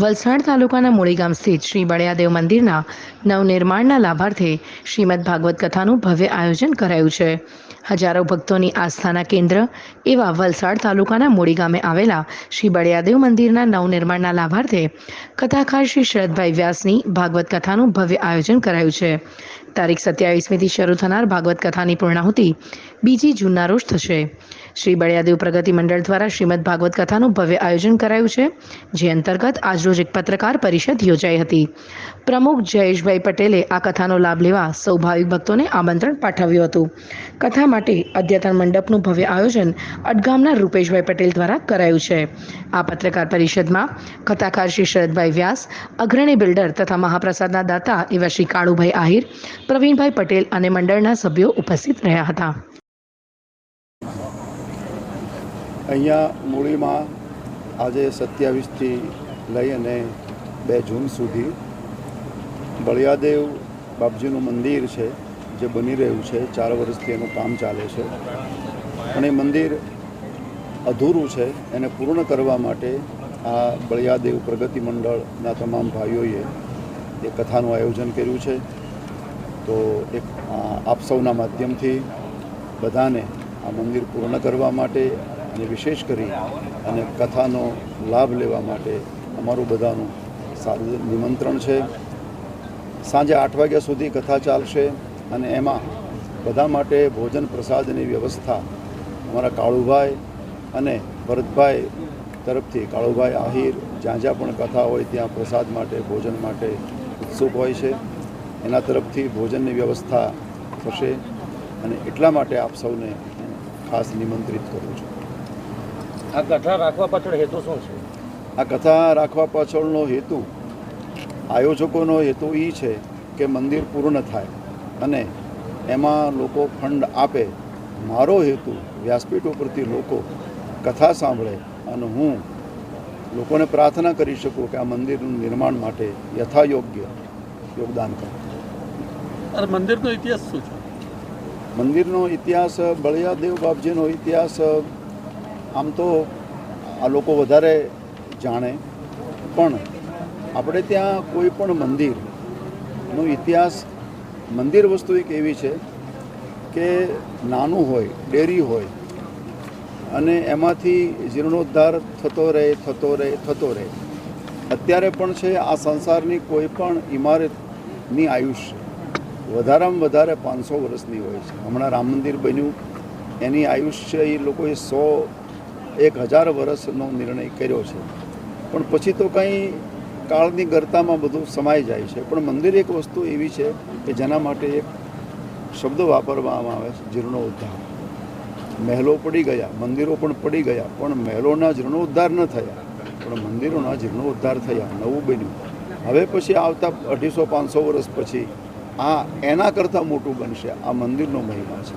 વલસાડ તાલુકાના મૂળી ગામ સ્થિત શ્રી બળિયાદેવ મંદિરના નવનિર્માણના લાભાર્થે શ્રીમદ ભાગવત કથાનું ભવ્ય આયોજન કરાયું છે. હજારો ભક્તોની આસ્થાના કેન્દ્ર એવા વલસાડ તાલુકાના મૂળી ગામે આવેલા શ્રી બળિયાદેવ મંદિરના નવનિર્માણના લાભાર્થે કથાકાર શ્રી શરદભાઈ વ્યાસની ભાગવત કથાનું ભવ્ય આયોજન કરાયું છે. તારીખ સત્યાવીસમીથી શરૂ થનાર ભાગવત કથાની પૂર્ણાહુતિ બીજી જૂનના રોજ થશે. શ્રી બળિયાદેવ પ્રગતિ મંડળ દ્વારા શ્રીમદ ભાગવત કથાનું ભવ્ય આયોજન કરાયું છે, જે અંતર્ગત આજરોજ એક પત્રકાર પરિષદ યોજાઈ હતી. પ્રમુખ જયેશભાઈ પટેલે આ કથાનો લાભ લેવા સૌ ભાવિક ભક્તોને આમંત્રણ પાઠવ્યું હતું. કથા માટે અદ્યતન મંડપનું ભવ્ય આયોજન અડગામના રૂપેશભાઈ પટેલ દ્વારા કરાયું છે. આ પત્રકાર પરિષદમાં કથાકાર શ્રી શરદભાઈ વ્યાસ, અગ્રણી બિલ્ડર તથા મહાપ્રસાદના દાતા એવા શ્રી કાળુભાઈ આહિર, પ્રવીણભાઈ પટેલ અને મંડળના સભ્યો ઉપસ્થિત રહ્યા હતા. અહીંયા મૂળીમાં આજે સત્યાવીસથી લઈ અને બે જૂન સુધી બળિયાદેવ બાપજીનું મંદિર છે, જે બની રહ્યું છે, ચાર વર્ષથી એનું કામ ચાલે છે. અને મંદિર અધૂરું છે, એને પૂર્ણ કરવા માટે આ બળિયાદેવ પ્રગતિ મંડળના તમામ ભાઈઓએ એ કથાનું આયોજન કર્યું છે. તો એક આપ સૌના માધ્યમથી બધાને આ મંદિર પૂર્ણ કરવા માટે અને વિશેષ કરી અને કથાનો લાભ લેવા માટે અમારું બધાનું સારું નિમંત્રણ છે. સાંજે આઠ વાગ્યા સુધી કથા ચાલશે અને એમાં બધા માટે ભોજન પ્રસાદની વ્યવસ્થા અમારા કાળુભાઈ અને ભરતભાઈ તરફથી, કાળુભાઈ આહિર, જ્યાં જ્યાં પણ કથા હોય ત્યાં પ્રસાદ માટે, ભોજન માટે ઉત્સુક હોય છે. એના તરફથી ભોજનની વ્યવસ્થા થશે અને એટલા માટે આપ સૌને ખાસ નિમંત્રિત કરું છું. આ કથા રાખવા પાછળ હેતુ શું છે? આ કથા રાખવા પાછળનો હેતુ આયોજકોનો હેતુ એ છે કે મંદિર પૂર્ણ થાય અને એમાં લોકો ફંડ આપે. મારો હેતુ વ્યાસપીઠ ઉપરથી લોકો કથા સાંભળે અને હું લોકોને પ્રાર્થના કરી શકું કે આ મંદિરનું નિર્માણ માટે યથાયોગ્ય યોગદાન કરું. મંદિરનો ઇતિહાસ શું છે? મંદિરનો ઇતિહાસ બળિયાદેવ બાપજીનો ઇતિહાસ આમ તો આ લોકો વધારે જાણે. પણ આપણે ત્યાં કોઈ પણ મંદિરનો ઇતિહાસ, મંદિર વસ્તુ એક એવી છે કે નાનું હોય, ડેરી હોય, અને એમાંથી જીર્ણોદ્ધાર થતો રહે થતો રહે થતો રહે. અત્યારે પણ છે, આ સંસારની કોઈ પણ ઇમારતની આયુષ્ય વધારામાં વધારે પાંચસો વર્ષની હોય છે. હમણાં રામ મંદિર બન્યું, એની આયુષ્ય એ લોકોએ સો, એક હજાર વર્ષનો નિર્ણય કર્યો છે. પણ પછી તો કંઈ કાળની ગરતામાં બધું સમાઈ જાય છે. પણ મંદિર એક વસ્તુ એવી છે કે જેના માટે એક શબ્દ વાપરવામાં આવે છે જીર્ણોદ્ધાર મહેલો પડી ગયા, મંદિરો પણ પડી ગયા, પણ મહેલોના જીર્ણોદ્ધાર ન થયા. પણ મંદિરોના જીર્ણોદ્ધાર થયા, નવું બન્યું. હવે પછી આવતા અઢીસો પાંચસો વર્ષ પછી આ એના કરતાં મોટું બનશે, આ મંદિરનો મહિમા છે.